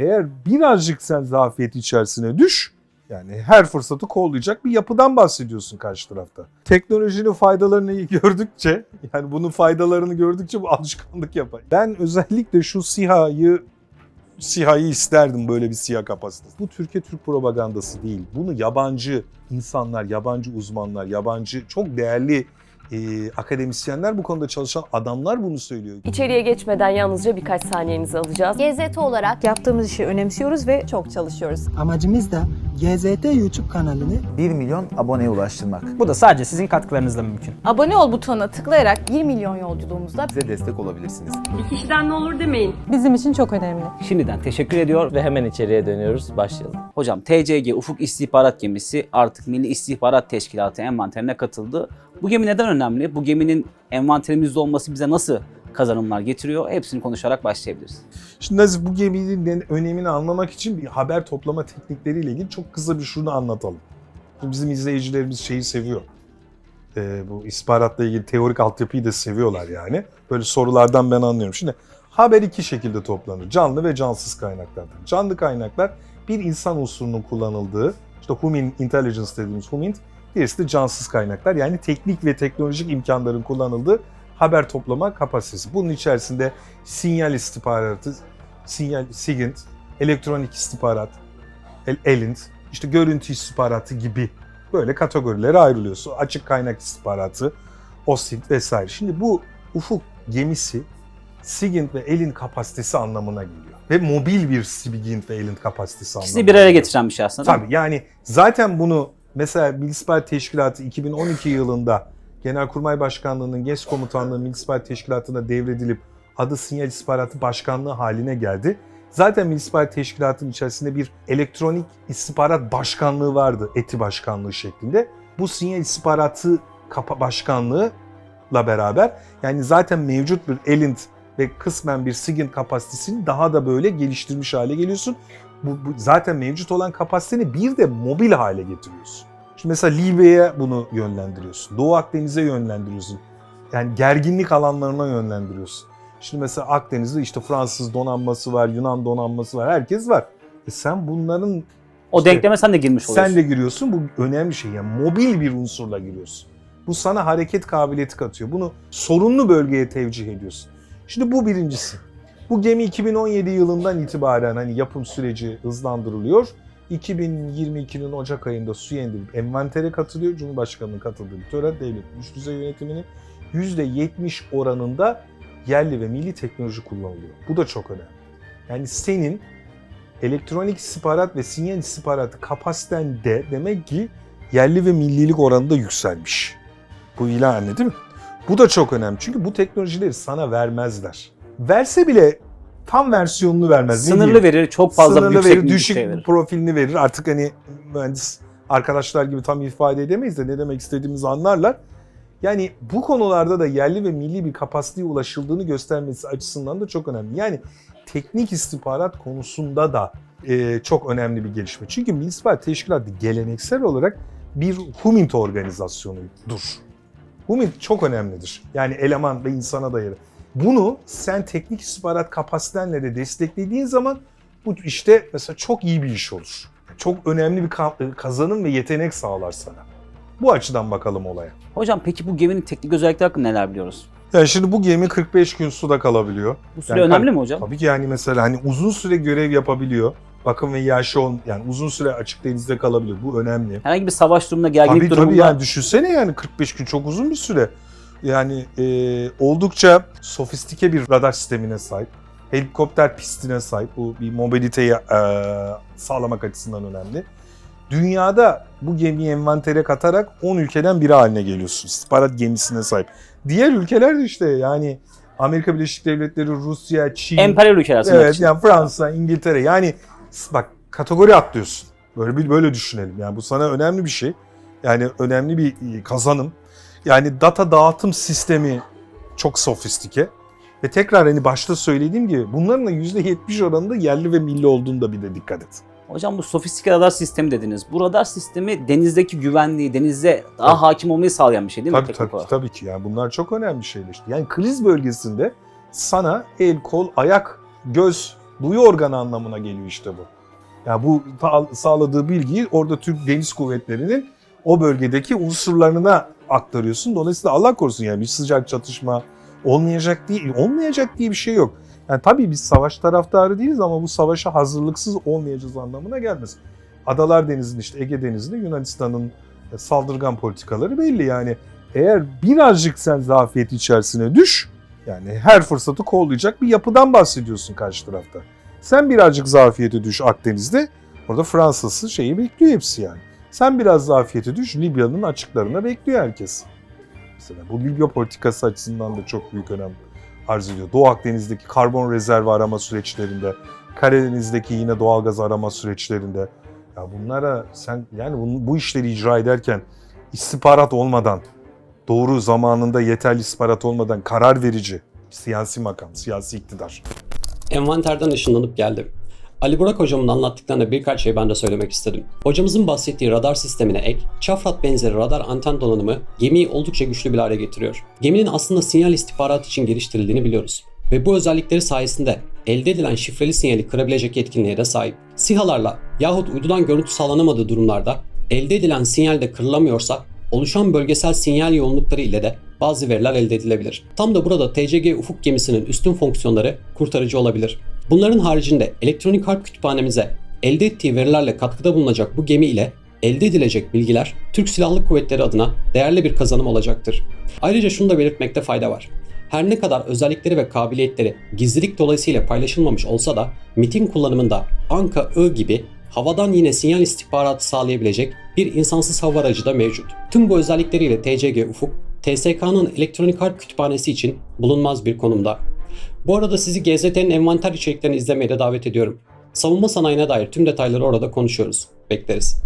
eğer birazcık sen zafiyet içerisine düş, yani her fırsatı kollayacak bir yapıdan bahsediyorsun karşı tarafta. Teknolojinin faydalarını gördükçe, yani bunun faydalarını gördükçe bu alışkanlık yapar. Ben özellikle şu SİHA'yı SİHA'yı isterdim böyle bir SİHA kapasitesi. Bu Türkiye Türk propagandası değil. Bunu yabancı insanlar, yabancı uzmanlar, yabancı çok değerli e, akademisyenler bu konuda çalışan adamlar bunu söylüyor. İçeriye geçmeden yalnızca birkaç saniyenizi alacağız. GZT olarak Yaptığımız işi önemsiyoruz ve çok çalışıyoruz. Amacımız da GZT YouTube kanalını 1 milyon aboneye ulaştırmak. Bu da sadece sizin katkılarınızla mümkün. abone ol butonuna tıklayarak 1 milyon yolculuğumuzda Bize destek olabilirsiniz. Bir kişiden ne olur demeyin. bizim için çok önemli. Şimdiden teşekkür ediyor ve hemen içeriye dönüyoruz. Başlayalım. Hocam TCG Ufuk İstihbarat Gemisi artık Milli İstihbarat Teşkilatı envanterine katıldı. Bu gemi neden önemli? Bu geminin envanterimizde olması bize nasıl kazanımlar getiriyor? Hepsini konuşarak başlayabiliriz. Şimdi Nazif bu geminin önemini anlamak için bir haber toplama teknikleriyle ilgili çok kısa bir şunu anlatalım. Bizim izleyicilerimiz şeyi seviyor. Ee, bu istihbaratla ilgili teorik altyapıyı da seviyorlar yani. Böyle sorulardan ben anlıyorum. Şimdi haber iki şekilde toplanır. Canlı ve cansız kaynaklardan. Canlı kaynaklar bir insan unsurunun kullanıldığı, işte human intelligence dediğimiz human, birisi de cansız kaynaklar. Yani teknik ve teknolojik imkanların kullanıldığı haber toplama kapasitesi. Bunun içerisinde sinyal istihbaratı, sinyal, SIGINT, elektronik istihbarat, el- ELINT, işte görüntü istihbaratı gibi böyle kategorilere ayrılıyorsun. Açık kaynak istihbaratı, OSINT vesaire. Şimdi bu ufuk gemisi SIGINT ve ELINT kapasitesi anlamına geliyor. Ve mobil bir SIGINT ve ELINT kapasitesi anlamına İkisini bir araya geliyor. getiren bir şey aslında. Tabii yani zaten bunu mesela İstihbarat Teşkilatı 2012 yılında Genelkurmay Başkanlığı'nın GES Komutanlığı İstihbarat Teşkilatı'na devredilip adı Sinyal İstihbaratı Başkanlığı haline geldi. Zaten İstihbarat Teşkilatı'nın içerisinde bir elektronik istihbarat başkanlığı vardı, eti başkanlığı şeklinde. Bu sinyal istihbaratı kapa başkanlığıyla beraber yani zaten mevcut bir ELINT ve kısmen bir SIGINT kapasitesini daha da böyle geliştirmiş hale geliyorsun bu, bu zaten mevcut olan kapasiteni bir de mobil hale getiriyorsun. Şimdi mesela Libya'ya bunu yönlendiriyorsun. Doğu Akdeniz'e yönlendiriyorsun. Yani gerginlik alanlarına yönlendiriyorsun. Şimdi mesela Akdeniz'de işte Fransız donanması var, Yunan donanması var, herkes var. E sen bunların O işte- denkleme sen de girmiş oluyorsun. sen de giriyorsun. Bu önemli şey. Yani mobil bir unsurla giriyorsun. Bu sana hareket kabiliyeti katıyor. Bunu sorunlu bölgeye tevcih ediyorsun. Şimdi bu birincisi. Bu gemi 2017 yılından itibaren hani yapım süreci hızlandırılıyor. 2022'nin Ocak ayında suya indirilip envantere katılıyor. Cumhurbaşkanı'nın katıldığı bir tören devlet üst düzey yönetiminin %70 oranında yerli ve milli teknoloji kullanılıyor. Bu da çok önemli. Yani senin elektronik istihbarat ve sinyal istihbaratı kapasiten de demek ki yerli ve millilik oranında yükselmiş. Bu ilan değil mi? Bu da çok önemli çünkü bu teknolojileri sana vermezler. Verse bile tam versiyonunu vermez. Sınırlı verir, çok fazla Sınırlı yüksek verir, düşük şey verir. profilini verir. Artık hani mühendis arkadaşlar gibi tam ifade edemeyiz de ne demek istediğimizi anlarlar. Yani bu konularda da yerli ve milli bir kapasiteye ulaşıldığını göstermesi açısından da çok önemli. Yani teknik istihbarat konusunda da e, çok önemli bir gelişme. Çünkü Milli İstihbarat Teşkilatı geleneksel olarak bir HUMINT organizasyonudur. HUMINT çok önemlidir. Yani eleman ve insana dayalı. Bunu sen teknik istihbarat kapasitenle de desteklediğin zaman bu işte mesela çok iyi bir iş olur. Çok önemli bir ka- kazanım ve yetenek sağlar sana. Bu açıdan bakalım olaya. Hocam peki bu geminin teknik özellikleri hakkında neler biliyoruz? Yani şimdi bu gemi 45 gün suda kalabiliyor. Bu süre Yani önemli mi hocam? Tabii ki yani mesela hani uzun süre görev yapabiliyor. Bakım ve yaşı on yani uzun süre açık denizde kalabiliyor. Bu önemli. Herhangi bir savaş durumunda, gerginlik Tabii durumunda tabii yani düşünsene yani 45 gün çok uzun bir süre. Yani e, oldukça sofistike bir radar sistemine sahip. Helikopter pistine sahip. Bu bir mobiliteyi e, sağlamak açısından önemli. Dünyada bu gemiyi envantere katarak 10 ülkeden biri haline geliyorsun. İstihbarat gemisine sahip. Diğer ülkeler de işte yani Amerika Birleşik Devletleri, Rusya, Çin, emperyal ülkeler sınır Evet için. yani Fransa, İngiltere yani bak kategori atlıyorsun. Böyle bir böyle düşünelim. Yani bu sana önemli bir şey. Yani önemli bir e, kazanım. Yani data dağıtım sistemi çok sofistike. Ve tekrar hani başta söylediğim gibi bunların da %70 oranında yerli ve milli olduğunu da bir de dikkat et. Hocam bu sofistike radar sistemi dediniz. Bu radar sistemi denizdeki güvenliği, denize daha Tabii. hakim olmayı sağlayan bir şey değil mi? Tabii teknik tabii, olarak? tabii ki yani bunlar çok önemli şeyler işte. Yani kriz bölgesinde sana el, kol, ayak, göz Duyu organı anlamına geliyor işte bu. Yani bu sağladığı bilgiyi orada Türk Deniz Kuvvetleri'nin o bölgedeki unsurlarına aktarıyorsun. Dolayısıyla Allah korusun yani bir sıcak çatışma olmayacak değil, olmayacak diye bir şey yok. Yani tabii biz savaş taraftarı değiliz ama bu savaşa hazırlıksız olmayacağız anlamına gelmez. Adalar Denizi'nin işte Ege Denizi'nde Yunanistan'ın e, saldırgan politikaları belli yani. Eğer birazcık sen zafiyet içerisine düş, yani her fırsatı kollayacak bir yapıdan bahsediyorsun karşı tarafta. Sen birazcık zafiyete düş Akdeniz'de, orada Fransız'ı şeyi bekliyor hepsi yani. Sen biraz zafiyete düş, Libya'nın açıklarına bekliyor herkes. Mesela bu Libya politikası açısından da çok büyük önem arz ediyor. Doğu Akdeniz'deki karbon rezervi arama süreçlerinde, Karadeniz'deki yine doğalgaz arama süreçlerinde. Ya bunlara sen yani bu, bu işleri icra ederken istihbarat olmadan, doğru zamanında yeterli istihbarat olmadan karar verici siyasi makam, siyasi iktidar. envanterden ışınlanıp geldim. Ali Burak hocamın anlattıklarına birkaç şey ben de söylemek istedim. Hocamızın bahsettiği radar sistemine ek, çafrat benzeri radar anten donanımı gemiyi oldukça güçlü bir hale getiriyor. Geminin aslında sinyal istihbarat için geliştirildiğini biliyoruz. Ve bu özellikleri sayesinde elde edilen şifreli sinyali kırabilecek yetkinliğe de sahip. SİHA'larla yahut uydudan görüntü sağlanamadığı durumlarda elde edilen sinyal de kırılamıyorsa oluşan bölgesel sinyal yoğunlukları ile de bazı veriler elde edilebilir. Tam da burada TCG Ufuk gemisinin üstün fonksiyonları kurtarıcı olabilir. Bunların haricinde elektronik harp kütüphanemize elde ettiği verilerle katkıda bulunacak bu gemi ile elde edilecek bilgiler Türk Silahlı Kuvvetleri adına değerli bir kazanım olacaktır. Ayrıca şunu da belirtmekte fayda var. Her ne kadar özellikleri ve kabiliyetleri gizlilik dolayısıyla paylaşılmamış olsa da MIT'in kullanımında Anka-I gibi havadan yine sinyal istihbaratı sağlayabilecek bir insansız hava aracı da mevcut. Tüm bu özellikleriyle TCG Ufuk, TSK'nın elektronik harp kütüphanesi için bulunmaz bir konumda. Bu arada sizi GZT'nin envanter içeriklerini izlemeye de davet ediyorum. Savunma sanayine dair tüm detayları orada konuşuyoruz. Bekleriz.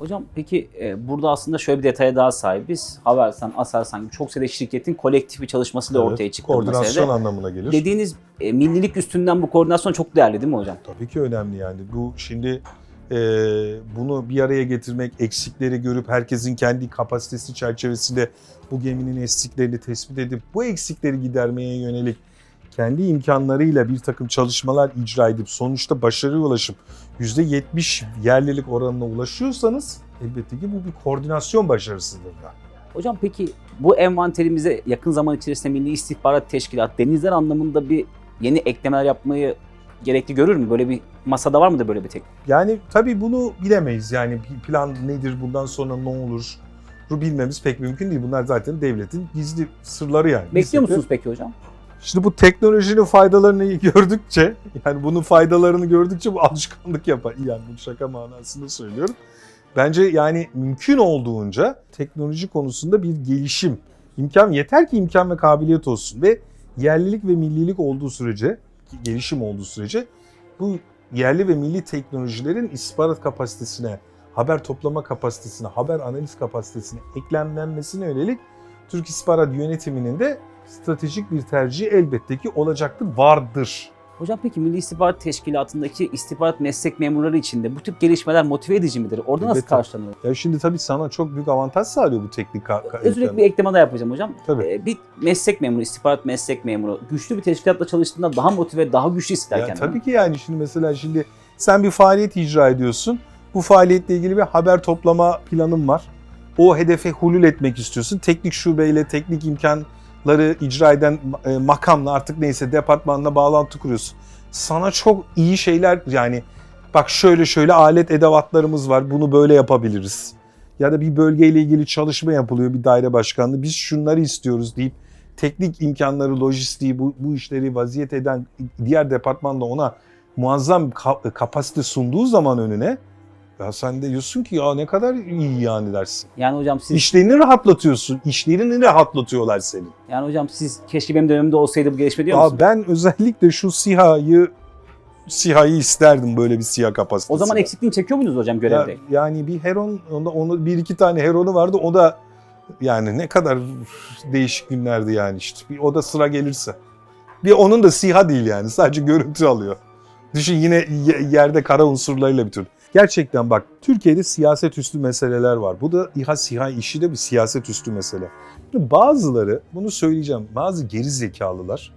Hocam peki e, burada aslında şöyle bir detaya daha sahibiz. Havelsan, Aselsan gibi çok sayıda şirketin kolektif bir çalışması da Evet, ortaya çıktı bu Koordinasyon meselede. anlamına gelir. Dediğiniz e, millilik üstünden bu koordinasyon çok değerli değil mi hocam? Tabii ki önemli yani. Bu şimdi e, bunu bir araya getirmek, eksikleri görüp herkesin kendi kapasitesi çerçevesinde bu geminin eksiklerini tespit edip bu eksikleri gidermeye yönelik kendi imkanlarıyla bir takım çalışmalar icra edip sonuçta başarıya ulaşıp %70 yerlilik oranına ulaşıyorsanız elbette ki bu bir koordinasyon başarısıdır da. Hocam peki bu envanterimize yakın zaman içerisinde Milli İstihbarat Teşkilatı denizler anlamında bir yeni eklemeler yapmayı gerekli görür mü? Böyle bir masada var mıdır böyle bir tek? Yani tabii bunu bilemeyiz. Yani plan nedir, bundan sonra ne olur? Bu bilmemiz pek mümkün değil. Bunlar zaten devletin gizli sırları yani. Bekliyor musunuz peki hocam? Şimdi bu teknolojinin faydalarını gördükçe, yani bunun faydalarını gördükçe bu alışkanlık yapar. Yani bu şaka manasında söylüyorum. Bence yani mümkün olduğunca teknoloji konusunda bir gelişim, imkan yeter ki imkan ve kabiliyet olsun ve yerlilik ve millilik olduğu sürece, gelişim olduğu sürece bu yerli ve milli teknolojilerin istihbarat kapasitesine, haber toplama kapasitesine, haber analiz kapasitesine eklemlenmesine yönelik Türk İstihbarat Yönetimi'nin de stratejik bir tercihi elbette ki olacaktır, vardır. Hocam peki Milli İstihbarat Teşkilatı'ndaki istihbarat meslek memurları için de bu tip gelişmeler motive edici midir? Orada nasıl Elbette. karşılanıyor? Ya şimdi tabii sana çok büyük avantaj sağlıyor bu teknik dilerim bir ekleme daha yapacağım hocam. Tabii. Ee, bir meslek memuru, istihbarat meslek memuru güçlü bir teşkilatla çalıştığında daha motive, daha güçlü hisseder Ya tabii ki yani şimdi mesela şimdi sen bir faaliyet icra ediyorsun. Bu faaliyetle ilgili bir haber toplama planın var. O hedefe hulul etmek istiyorsun. Teknik şubeyle, teknik imkanları icra eden e, makamla artık neyse departmanla bağlantı kuruyorsun. Sana çok iyi şeyler yani bak şöyle şöyle alet edevatlarımız var bunu böyle yapabiliriz. Ya da bir bölgeyle ilgili çalışma yapılıyor bir daire başkanlığı biz şunları istiyoruz deyip teknik imkanları, lojistiği, bu, bu işleri vaziyet eden diğer departman da ona muazzam ka- kapasite sunduğu zaman önüne ya sen de diyorsun ki ya ne kadar iyi yani dersin. Yani hocam siz İşlerini rahatlatıyorsun. İşlerini rahatlatıyorlar senin. yani hocam siz keşke benim dönemimde olsaydı bu gelişme diyor Ya musunuz? ben özellikle şu SİHA'yı SİHA'yı isterdim böyle bir SİHA kapasitesi. O zaman eksikliğini çekiyor muydunuz hocam görevde? Ya, yani bir Heron, onda onu bir iki tane Heron'u vardı. O da yani ne kadar değişik günlerdi yani işte. Bir o da sıra gelirse. Bir onun da SİHA değil yani. Sadece görüntü alıyor. Düşün yine ye- yerde kara unsurlarıyla bir tür. Gerçekten bak Türkiye'de siyaset üstü meseleler var. Bu da İHA SİHA işi de bir siyaset üstü mesele. Bazıları bunu söyleyeceğim. Bazı geri zekalılar.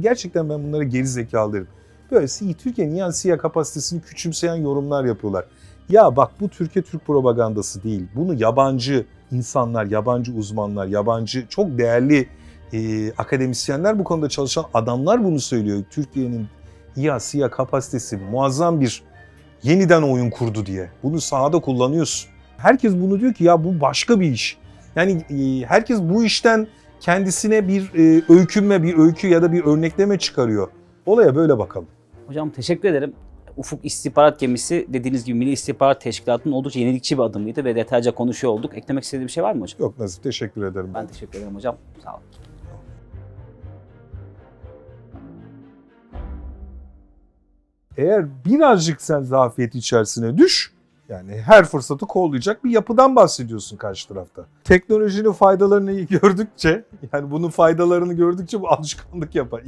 Gerçekten ben bunlara geri zekalı derim. böyle Türkiye'nin yan SİHA kapasitesini küçümseyen yorumlar yapıyorlar. Ya bak bu Türkiye Türk propagandası değil. Bunu yabancı insanlar, yabancı uzmanlar, yabancı çok değerli e, akademisyenler bu konuda çalışan adamlar bunu söylüyor. Türkiye'nin İHA SİHA kapasitesi muazzam bir yeniden oyun kurdu diye. Bunu sahada kullanıyorsun. Herkes bunu diyor ki ya bu başka bir iş. Yani e, herkes bu işten kendisine bir e, öykünme, bir öykü ya da bir örnekleme çıkarıyor. Olaya böyle bakalım. Hocam teşekkür ederim. Ufuk İstihbarat Gemisi dediğiniz gibi Milli İstihbarat Teşkilatı'nın oldukça yenilikçi bir adımıydı ve detaylıca konuşuyor olduk. Eklemek istediği bir şey var mı hocam? Yok Nazif teşekkür ederim. Ben teşekkür ederim hocam. Sağ olun. Eğer birazcık sen zafiyet içerisine düş, yani her fırsatı kollayacak bir yapıdan bahsediyorsun karşı tarafta. Teknolojinin faydalarını gördükçe, yani bunun faydalarını gördükçe bu alışkanlık yapar.